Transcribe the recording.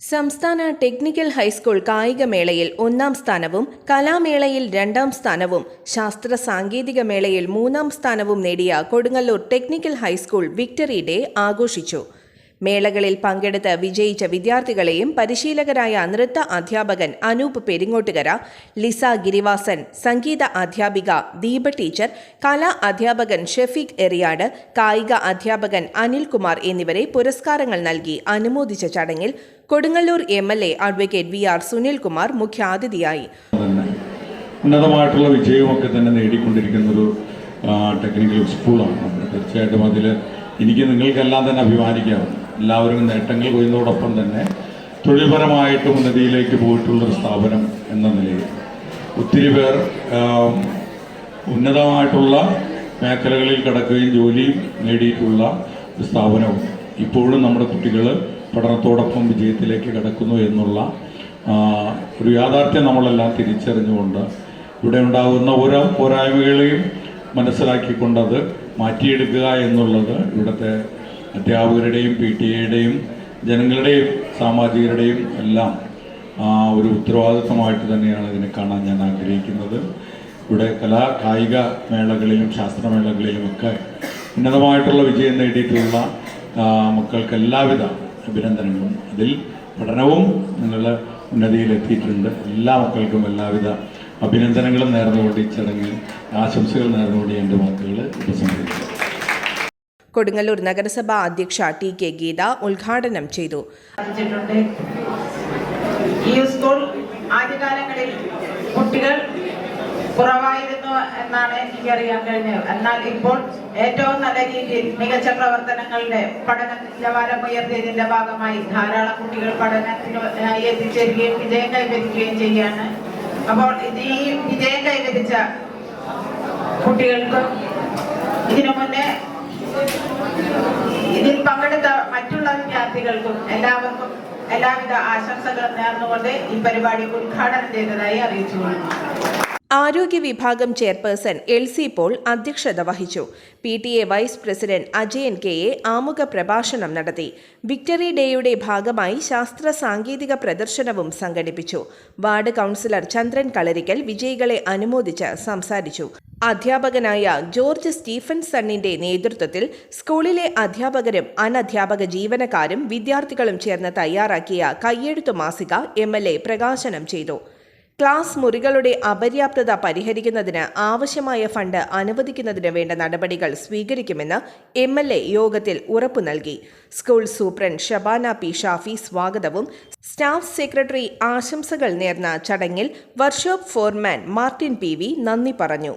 സംസ്ഥാന technical high school കായികമേളയിൽ ഒന്നാം സ്ഥാനവും കലാമേളയിൽ രണ്ടാം സ്ഥാനവും ശാസ്ത്ര സാങ്കേതിക മേളയിൽ മൂന്നാം സ്ഥാനവും നേടിയ Kodungallur technical high school victory day ആഘോഷിച്ചു. മേളകളിൽ പങ്കെടുത്ത് വിജയിച്ച വിദ്യാർത്ഥികളെയും പരിശീലകരായ നൃത്ത അധ്യാപകൻ അനൂപ് പെരിങ്ങോട്ടുകര ലിസ ഗിരിവാസൻ സംഗീത അധ്യാപിക ദീപ ടീച്ചർ കലാ അധ്യാപകൻ ഷെഫീഖ് എറിയാട് കായിക അധ്യാപകൻ അനിൽകുമാർ എന്നിവരെ പുരസ്കാരങ്ങൾ നൽകി അനുമോദിച്ച ചടങ്ങിൽ Kodungallur M L A advocate V R Sunilkumar മുഖ്യാതിഥിയായി. ഉന്നതമായിട്ടുള്ള വിജയമൊക്കെ തന്നെ നേടിക്കൊണ്ടിരിക്കുന്ന ഒരു ടെക്നിക്കൽ സ്കൂളാണ് തീർച്ചയായിട്ടും അതിൽ എനിക്ക് നിങ്ങൾക്കെല്ലാം തന്നെ അഭിമാനിക്കാറുണ്ട്. എല്ലാവരും നേട്ടങ്ങൾ കൊയ്യുന്നതോടൊപ്പം തന്നെ തൊഴിൽപരമായിട്ട് ഉന്നതിയിലേക്ക് പോയിട്ടുള്ളൊരു സ്ഥാപനം എന്ന നിലയിൽ. ഒത്തിരി പേർ ഉന്നതമായിട്ടുള്ള മേഖലകളിൽ കിടക്കുകയും ജോലിയും നേടിയിട്ടുള്ള ഒരു സ്ഥാപനവും ഇപ്പോഴും നമ്മുടെ കുട്ടികൾ പഠനത്തോടൊപ്പം വിജയത്തിലേക്ക് കിടക്കുന്നു എന്നുള്ള ഒരു യാഥാർത്ഥ്യം നമ്മളെല്ലാം തിരിച്ചറിഞ്ഞുകൊണ്ട് ഇവിടെ ഉണ്ടാകുന്ന ഓരോ പോരായ്മകളെയും മനസ്സിലാക്കിക്കൊണ്ടത് മാറ്റിയെടുക്കുക എന്നുള്ളത് ഇവിടുത്തെ അധ്യാപകരുടെയും പി ടി എയുടെയും ജനങ്ങളുടെയും സാമാജികരുടെയും എല്ലാം ആ, ഒരു ഉത്തരവാദിത്വമായിട്ട് തന്നെയാണ് ഇതിനെ കാണാൻ ഞാൻ ആഗ്രഹിക്കുന്നത്. ഇവിടെ കലാ കായിക മേളകളിലും ശാസ്ത്രമേളകളിലുമൊക്കെ ഉന്നതമായിട്ടുള്ള വിജയം നേടിയിട്ടുള്ള മക്കൾക്ക് എല്ലാവിധ അഭിനന്ദനങ്ങളും. അതിൽ പഠനവും നിങ്ങൾ ഉന്നതിയിലെത്തിയിട്ടുണ്ട്. എല്ലാ മക്കൾക്കും എല്ലാവിധ അഭിനന്ദനങ്ങളും നേർന്നുകൊണ്ട് ഈ ചടങ്ങിൽ ആശംസകൾ നേർന്നുകൊണ്ട് എന്റെ വാക്കുകൾ ഉപസംഹരിക്കുന്നു. കൊടുങ്ങല്ലൂർ നഗരസഭാ അധ്യക്ഷ ടി കെ ഗീത ഉദ്ഘാടനം ചെയ്തു. ഈ സ്കൂൾ ആദ്യകാലങ്ങളിൽ കുട്ടികൾ കുറവായിരുന്നു എന്നാണ് എനിക്കറിയാൻ കഴിഞ്ഞത്. എന്നാൽ ഇപ്പോൾ ഏറ്റവും നല്ല രീതിയിൽ മികച്ച പ്രവർത്തനങ്ങളുടെ പഠന നിലവാരം ഉയർത്തിയതിന്റെ ഭാഗമായി ധാരാളം കുട്ടികൾ പഠനത്തിനായി എത്തിച്ചേരുകയും വിജയം കൈവരിക്കുകയും ചെയ്യാണ് അപ്പോൾ ഇത് ഈ വിജയം കൈവരിച്ച കുട്ടികൾക്കും ഇതിനു മുന്നേ ഇതിൽ പങ്കെടുത്ത മറ്റുള്ള വിദ്യാർത്ഥികൾക്കും എല്ലാവർക്കും എല്ലാവിധ ആശംസകളും നേർന്നുകൊണ്ട് ഈ പരിപാടി ഉദ്ഘാടനം ചെയ്തതായി അറിയിച്ചു ആരോഗ്യ വിഭാഗം ചെയർപേഴ്സൺ എൽ സി പോൾ അധ്യക്ഷത വഹിച്ചു. P T A vice president Ajayan K A ആമുഖ പ്രഭാഷണം നടത്തി. വിക്ടറി ഡേയുടെ ഭാഗമായി ശാസ്ത്ര സാങ്കേതിക പ്രദർശനവും സംഘടിപ്പിച്ചു. വാർഡ് കൗൺസിലർ ചന്ദ്രൻ കളരിക്കൽ വിജയികളെ അനുമോദിച്ച് സംസാരിച്ചു. അധ്യാപകനായ ജോർജ് സ്റ്റീഫൻ സണ്ണിന്റെ നേതൃത്വത്തിൽ സ്കൂളിലെ അധ്യാപകരും അനധ്യാപക ജീവനക്കാരും വിദ്യാർത്ഥികളും ചേർന്ന് തയ്യാറാക്കിയ കയ്യെഴുത്തു മാസിക എം എൽ എ പ്രകാശനം ചെയ്തു. ക്ലാസ് മുറികളുടെ അപര്യാപ്തത പരിഹരിക്കുന്നതിന് ആവശ്യമായ ഫണ്ട് അനുവദിക്കുന്നതിന് വേണ്ട നടപടികൾ സ്വീകരിക്കുമെന്ന് എം എൽ എ യോഗത്തിൽ ഉറപ്പു നൽകി. School superintendent Shabana P. Shafi സ്വാഗതവും സ്റ്റാഫ് സെക്രട്ടറി ആശംസകൾ നേർന്ന ചടങ്ങിൽ വർക്ക്ഷോപ്പ് ഫോർമാൻ മാർട്ടിൻ പി. നന്ദി പറഞ്ഞു.